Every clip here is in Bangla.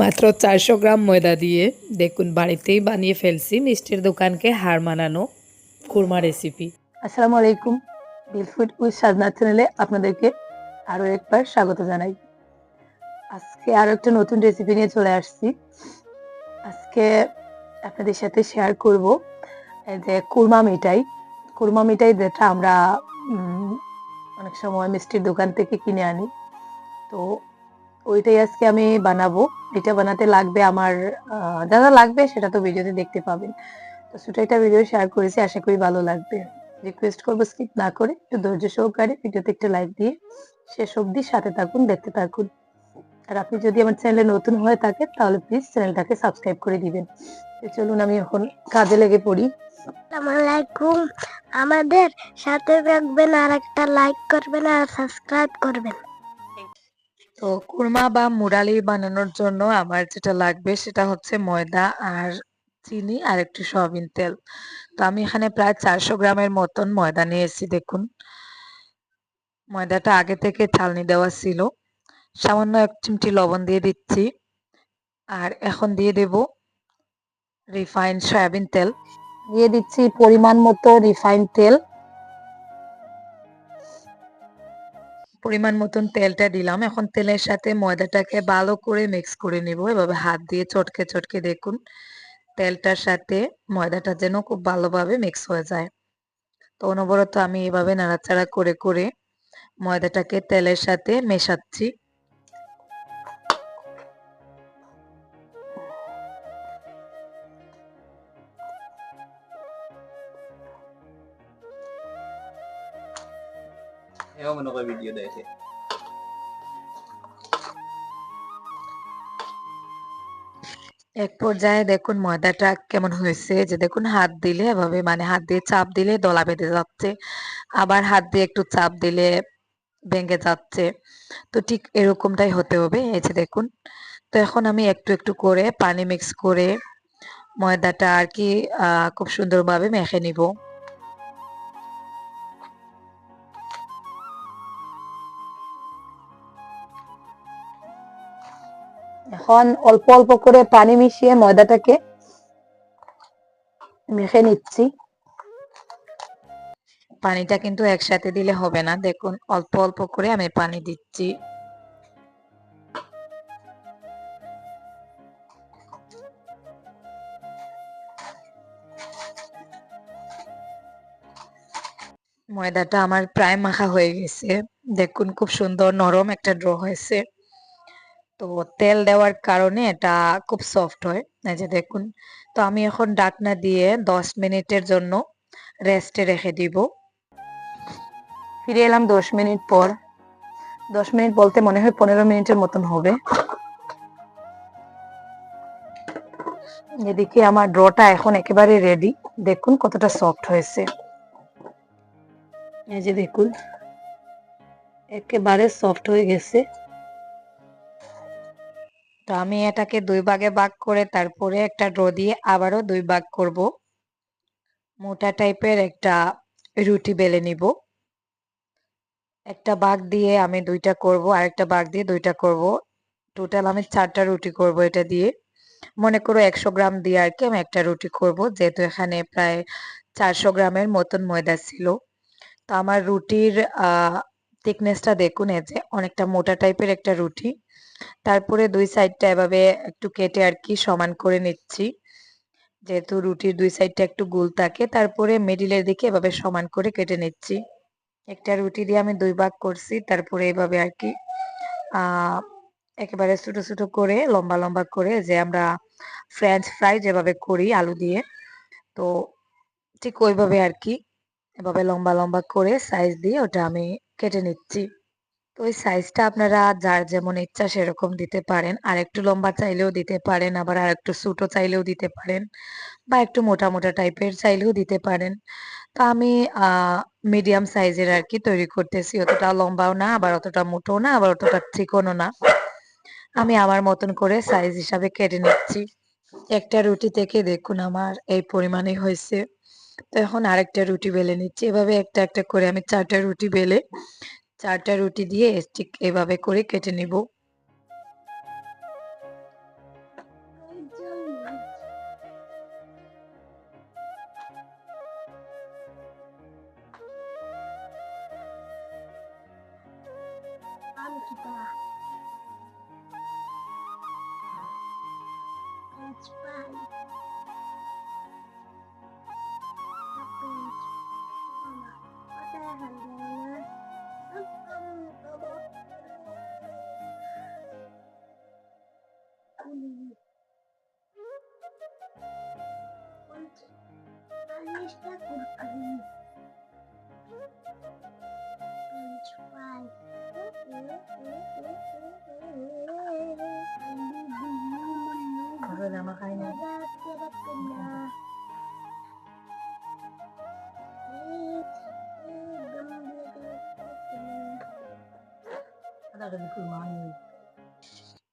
মাত্র চারশো গ্রাম ময়দা দিয়ে দেখুন, বাড়িতেই বানিয়ে ফেলছি মিষ্টির দোকানকে হার মানানো কুরমা রেসিপি আসসালামু আলাইকুম বিল ফুড উইথ সাজনা চ্যানেলে আপনাদেরকে আরও একবার স্বাগত জানাই। আজকে আরও একটা নতুন রেসিপি নিয়ে চলে আসছি। আজকে আপনাদের সাথে শেয়ার করব যে কুরমা মিঠাই। কুরমা মিঠাই যেটা আমরা অনেক সময় মিষ্টির দোকান থেকে কিনে আনি। তো ওইটাই আজকে আমি বানাবো। এটা বানাতে লাগবে আমার যা যা লাগবে সেটা তো ভিডিওতে দেখতে পাবেন। তো ছোট একটা ভিডিও শেয়ার করেছি, আশা করি ভালো লাগবে। রিকোয়েস্ট করব স্কিপ না করে, একটু ধৈর্য সহকারে ভিডিওতে একটা লাইক দিয়ে শেষ অবধি সাথে থাকুন, দেখতে থাকুন। আর আপনি যদি আমার চ্যানেলে নতুন হয়ে থাকে তাহলে প্লিজ চ্যানেলটাকে সাবস্ক্রাইব করে দিবেন। চলুন আমি এখন কাজে লেগে পড়ি। আমাদের সাথে থাকবেন আর একটা লাইক করবেন আর সাবস্ক্রাইব করবেন। তো কুরমা বা মুরালি বানানোর জন্য আমার যেটা লাগবে সেটা হচ্ছে ময়দা আর চিনি আর একটু সয়াবিন তেল। তো আমি এখানে প্রায় চারশো গ্রামের মতন ময়দা নিয়েছি, দেখুন। ময়দাটা আগে থেকে চালনি দেওয়া ছিল। সামান্য এক চিমটি লবণ দিয়ে দিচ্ছি। আর এখন দিয়ে দেব রিফাইন্ড সয়াবিন তেল। দিয়ে দিচ্ছি পরিমাণ মতো রিফাইন তেল। পরিমাণ মতন তেলটা দিলাম। এখন তেলের সাথে ময়দাটাকে ভালো করে মিক্স করে নিব। এভাবে হাত দিয়ে চটকে চটকে দেখুন তেলটার সাথে ময়দাটা যেন খুব ভালোভাবে মিক্স হয়ে যায়। তো অনবরত আমি এভাবে নাড়াচাড়া করে করে ময়দাটাকে তেলের সাথে মেশাচ্ছি। এও মনে করে ভিডিও দেখে এক পর্যায়ে দেখুন ময়দাটা কেমন হয়েছে, যে দেখুন হাত দিলে এভাবে মানে হাত দিয়ে চাপ দিলে দলা বেঁধে যাচ্ছে, আবার হাত দিয়ে একটু চাপ দিলে ভেঙে যাচ্ছে। তো ঠিক এরকমটাই হতে হবে, এই যে দেখুন। তো এখন আমি একটু একটু করে পানি মিক্স করে ময়দাটা আর কি খুব সুন্দরভাবে মেখে নিব। এখন অল্প অল্প করে পানি মিশিয়ে ময়দাটাকে মেখে নিচ্ছি। পানিটা কিন্তু একসাথে দিলে হবে না। দেখুন, অল্প অল্প করে আমি পানি দিচ্ছি। ময়দাটা আমার প্রায় মাখা হয়ে গেছে। দেখুন, খুব সুন্দর নরম একটা ড্র হয়েছে। তো তেল দেওয়ার কারণে এটা খুব সফট হয়। এই যে দেখুন, তো আমি এখন ডাকনা দিয়ে দশ মিনিটের জন্য রেস্টে রেখে দিব। ফিরে এলাম দশ মিনিট পর। দশ মিনিট বলতে মনে হয় পনেরো মিনিটের মতন হবে। এদিকে আমার ড্রটা এখন একেবারে রেডি দেখুন কতটা সফট হয়েছে। এই যে দেখুন, একেবারে সফট হয়ে গেছে। তো আমি এটাকে দুই ভাগে ভাগ করে তারপরে একটা ড্র দিয়ে আবারও দুই ভাগ করব। মোটা টাইপের একটা রুটি বেলে নিব। একটা ভাগ দিয়ে আমি দুইটা করব আর একটা ভাগ দিয়ে দুইটা করব। টোটাল আমি চারটা রুটি করব এটা দিয়ে। মনে করো একশো গ্রাম দিয়ে আর কি আমি একটা রুটি করব, যেহেতু এখানে প্রায় চারশো গ্রামের মতন ময়দা ছিল। তো আমার রুটির থিকনেসটা দেখুন, এই যে অনেকটা মোটা টাইপের একটা রুটি। তারপরে দুই সাইডটা এভাবে একটু কেটে আর কি সমান করে নিচ্ছি। যেহেতু রুটির দুই সাইডটা একটু গোল থাকে, তারপরে মিডিলের দিকে এভাবে সমান করে কেটে নিচ্ছি। একটা রুটি দিয়ে আমি দুই ভাগ করছি, তারপরে এভাবে আর কি একেবারে ছোট ছোট করে, লম্বা লম্বা করে যে আমরা ফ্রেঞ্চ ফ্রাই যেভাবে করি আলু দিয়ে, তো ঠিক ওইভাবে আর কি, এভাবে লম্বা লম্বা করে সাইজ দিয়ে ওটা আমি কেটে নিচ্ছি। তো ওই সাইজটা আপনারা যার যেমন ইচ্ছা সেরকম দিতে পারেন। আর একটু লম্বা চাইলেও দিতে পারেন, আবার আর একটু ছোটো চাইলেও দিতে পারেন বা একটু মোটা মোটা টাইপের চাইলেও দিতে পারেন। তো আমি মিডিয়াম সাইজের আর কি তৈরি করতেছি। অতটা লম্বাও না, আবার অতটা মোটো না, আবার অতটা চিকনও না। আমি আমার মতন করে সাইজ হিসাবে কেটে নিচ্ছি। একটা রুটি থেকে দেখুন আমার এই পরিমাণে হয়েছে। তো এখন আরেকটা রুটি বেলে নিচ্ছি। এভাবে একটা একটা করে আমি চারটা রুটি বেলে চারটা রুটি দিয়ে ঠিক এভাবে করে কেটে নেব।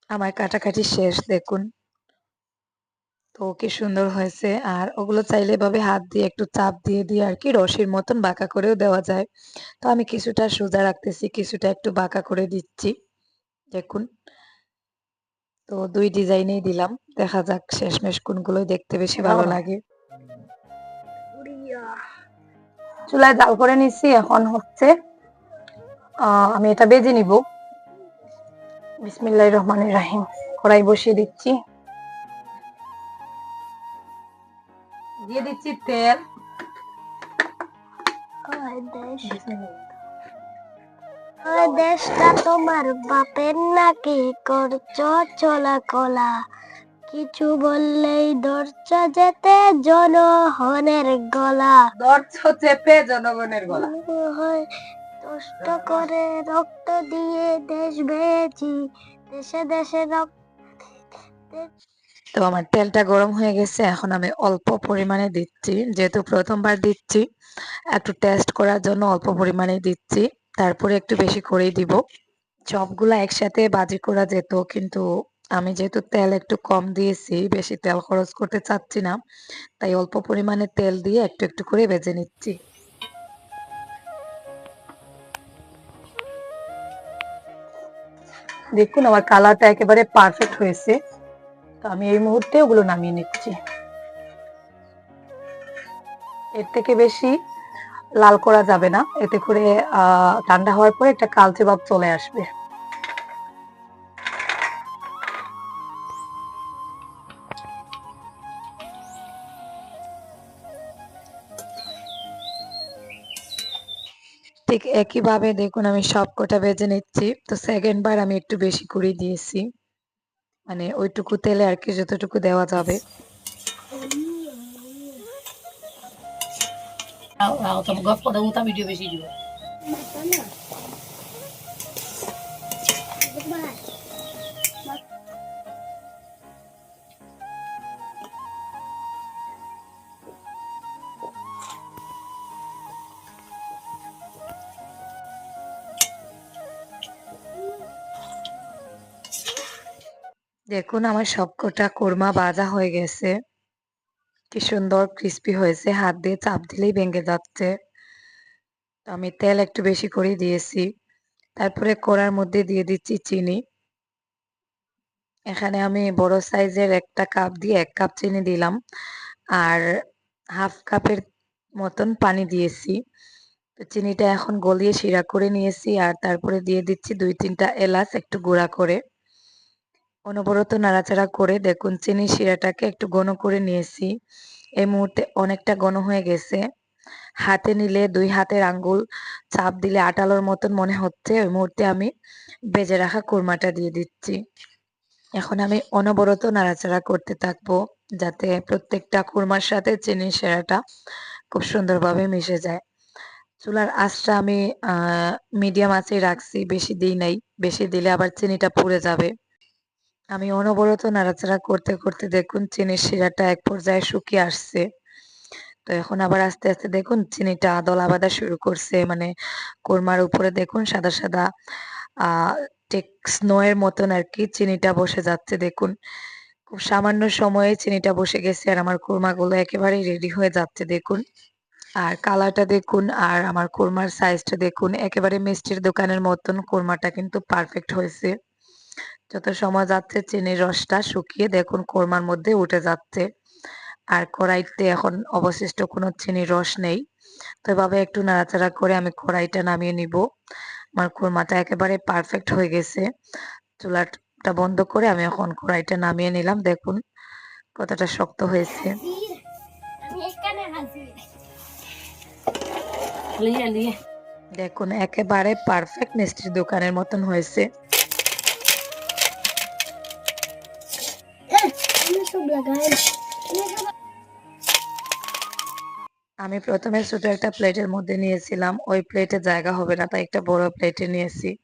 আমার কাটাকাটি শেষ দেখুন। তো কি সুন্দর হয়েছে। আর ওগুলো চাইলে এভাবে হাত দিয়ে একটু চাপ দিয়ে দিয়ে আর কি রশির মতন বাঁকা করেও দেওয়া যায়। তো আমি কিছুটা সোজা রাখতেছি কিছুটা একটু বাঁকা করে দিচ্ছি। দেখুন। তো দুই ডিজাইনেই দিলাম। দেখা যাক শেষমেশ কোনগুলো দেখতে বেশি ভালো। লাগে। চুলায় জাল করে নিচ্ছি এখন হচ্ছে আহ, আমি এটা বেজে নিব। বিসমিল্লাহির রহমানির রাহিম। কড়াই বসিয়ে দিচ্ছি। দিয়ে দিচ্ছি তেল। দেশটা তোমার বাপের নাকি করছ চলা কলা কিছু বললেই ধরছ যেতে জনহনের গলা। দর্শ চেপে জনগণের গলা। হয় কষ্ট করে রক্ত দিয়ে দেশ বেয়েছি দেশে দেশে রক্ত তো আমার তেলটা গরম হয়ে গেছে, এখন আমি অল্প পরিমাণে দিচ্ছি। যেহেতু প্রথমবার দিচ্ছি, একটু টেস্ট করার জন্য অল্প পরিমাণে দিচ্ছি, তারপরে একটু বেশি করেই দিব। সবগুলা একসাথে বাজি করা যেত, কিন্তু আমি যেহেতু তেল একটু কম দিয়েছি, বেশি তেল খরচ করতে চাচ্ছি না, তাই অল্প পরিমাণে তেল দিয়ে একটু একটু করে ভেজে নিচ্ছি। দেখুন, আমার কালারটা একেবারে পারফেক্ট হয়েছে। তো আমি এই মুহূর্তে ওগুলো নামিয়ে নিচ্ছি। এর থেকে বেশি লাল করা যাবে না। এতে করে ঠান্ডা হওয়ার পরে একটা কালচে ভাব চলে আসবে। ঠিক একইভাবে দেখুন, আমি সব কটা ভেজে নিচ্ছি। তো সেকেন্ড বার আমি একটু বেশি করে দিয়েছি। মানে ওইটুকু তেলে আর কি যতটুকু দেওয়া যাবে। দেখুন, আমার সবকটা কোরমা ভাজা হয়ে গেছে। কি সুন্দর ক্রিস্পি হয়েছে। হাত দিয়ে চাপ দিলেই ভেঙে যাচ্ছে। তো আমি তেল একটু বেশি করে দিয়েছি। তারপরে কড়ার মধ্যে দিয়ে দিচ্ছি চিনি। এখানে আমি বড় সাইজের একটা কাপ দিয়ে এক কাপ চিনি দিলাম। আর হাফ কাপের মতন পানি দিয়েছি। তো চিনিটা এখন গলিয়ে শিরা করে নিয়েছি। আর তারপরে দিয়ে দিচ্ছি দুই তিনটা এলাচ একটু গুঁড়া করে। অনবরত নাড়াচাড়া করে দেখুন চিনি শিরাটাকে একটু ঘন করে নিয়েছি। এই মুহূর্তে অনেকটা ঘন হয়ে গেছে। হাতে নিলে দুই হাতের আঙ্গুল, চাপ দিলে আটালোর মতন মনে হচ্ছে। ওই মুহূর্তে আমি বেজে রাখা কোরমাটা দিয়ে দিচ্ছি। এখন আমি অনবরত নাড়াচাড়া করতে থাকব যাতে প্রত্যেকটা কোরমার সাথে চিনি শিরাটা খুব সুন্দরভাবে মিশে যায়। চুলার আঁচটা আমি মিডিয়াম আঁচেই রাখছি, বেশি দিই নাই। বেশি দিলে আবার চিনিটা পুড়ে যাবে। আমি অনবরত নাড়াচাড়া করতে করতে দেখুন চিনির শিরাটা এক পর্যায়ে শুকিয়ে আসছে। তো এখন আবার আস্তে আস্তে দেখুন চিনিটা দলা বাঁধা শুরু করছে। মানে কোরমার উপরে দেখুন সাদা সাদা আহ স্নোয়ের মতন আর কি চিনিটা বসে যাচ্ছে। দেখুন খুব সামান্য সময়ে চিনিটা বসে গেছে আর আমার কোরমাগুলো একেবারেই রেডি হয়ে যাচ্ছে। দেখুন আর কালারটা দেখুন আর আমার কোরমার সাইজটা দেখুন। একেবারে মিষ্টির দোকানের মতন কোরমাটা কিন্তু পারফেক্ট হয়েছে। যত সময় যাচ্ছে চিনির রসটা শুকিয়ে দেখুন কোরমার মধ্যে উঠে যাচ্ছে। আর কড়াইতে এখন অবশিষ্ট কোনো চিনির রস নেই। তো এভাবে একটু নাড়াচাড়া করে আমি কড়াইটা নামিয়ে নিব। আমার কোরমাটা একেবারে পারফেক্ট হয়ে গেছে। চুলাটা বন্ধ করে আমি এখন কড়াইটা নামিয়ে নিলাম। দেখুন কতটা শক্ত হয়েছে। আমি এখানে হাসি দেখুন একেবারে পারফেক্ট মিষ্টির দোকানের মতন হয়েছে। আমি প্রথমে ছোট একটা প্লেটের মধ্যে নিয়েছিলাম। ওই প্লেটে জায়গা হবে না, তাই একটা বড় প্লেটে নিয়েছি।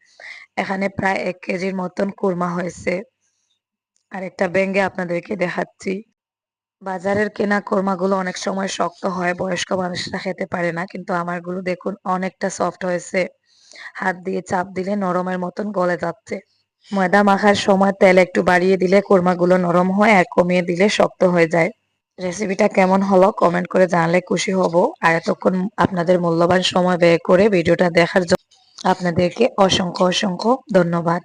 এখানে প্রায় এক কেজির মতন কুরমা হয়েছে। আর একটা ব্যাঙ্গে আপনাদেরকে দেখাচ্ছি। বাজারের কেনা কোরমাগুলো অনেক সময় শক্ত হয়, বয়স্ক মানুষরা খেতে পারে না, কিন্তু আমারগুলো দেখুন অনেকটা সফট হয়েছে। হাত দিয়ে চাপ দিলে নরমের মতন গলে যাচ্ছে। ময়দা মাখার সময় তেল একটু বাড়িয়ে দিলে কোরমাগুলো নরম হয় আর কমিয়ে দিলে শক্ত হয়ে যায়। রেসিপিটা কেমন হলো কমেন্ট করে জানালে খুশি হব। আর এতক্ষণ আপনাদের মূল্যবান সময় ব্যয় করে ভিডিওটা দেখার জন্য আপনাদেরকে অসংখ্য অসংখ্য ধন্যবাদ।